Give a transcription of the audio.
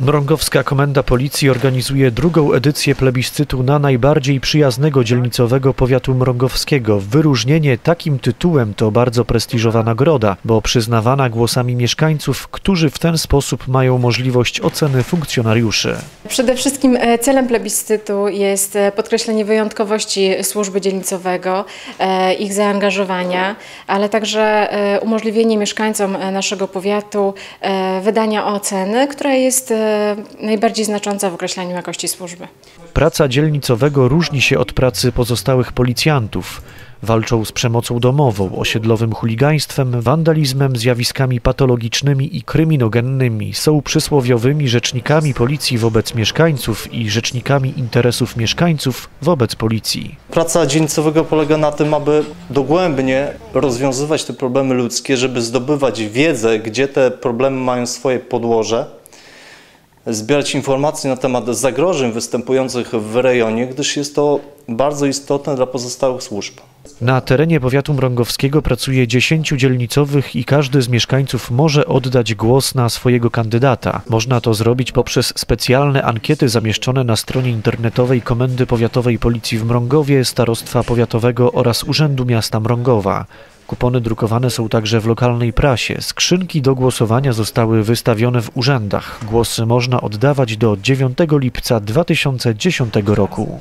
Mrągowska Komenda Policji organizuje drugą edycję plebiscytu na najbardziej przyjaznego dzielnicowego powiatu mrągowskiego. Wyróżnienie takim tytułem to bardzo prestiżowa nagroda, bo przyznawana głosami mieszkańców, którzy w ten sposób mają możliwość oceny funkcjonariuszy. Przede wszystkim e, celem plebiscytu jest e, podkreślenie wyjątkowości służby dzielnicowego, e, ich zaangażowania, ale także umożliwienie mieszkańcom naszego powiatu wydania oceny, która jest najbardziej znacząca w określaniu jakości służby. Praca dzielnicowego różni się od pracy pozostałych policjantów. Walczą z przemocą domową, osiedlowym chuligaństwem, wandalizmem, zjawiskami patologicznymi i kryminogennymi. Są przysłowiowymi rzecznikami policji wobec mieszkańców i rzecznikami interesów mieszkańców wobec policji. Praca dzielnicowego polega na tym, aby dogłębnie rozwiązywać te problemy ludzkie, żeby zdobywać wiedzę, gdzie te problemy mają swoje podłoże, zbierać informacje na temat zagrożeń występujących w rejonie, gdyż jest to bardzo istotne dla pozostałych służb. Na terenie powiatu mrągowskiego pracuje 10 dzielnicowych i każdy z mieszkańców może oddać głos na swojego kandydata. Można to zrobić poprzez specjalne ankiety zamieszczone na stronie internetowej Komendy Powiatowej Policji w Mrągowie, Starostwa Powiatowego oraz Urzędu Miasta Mrągowa. Kupony drukowane są także w lokalnej prasie. Skrzynki do głosowania zostały wystawione w urzędach. Głosy można oddawać do 9 lipca 2010 roku.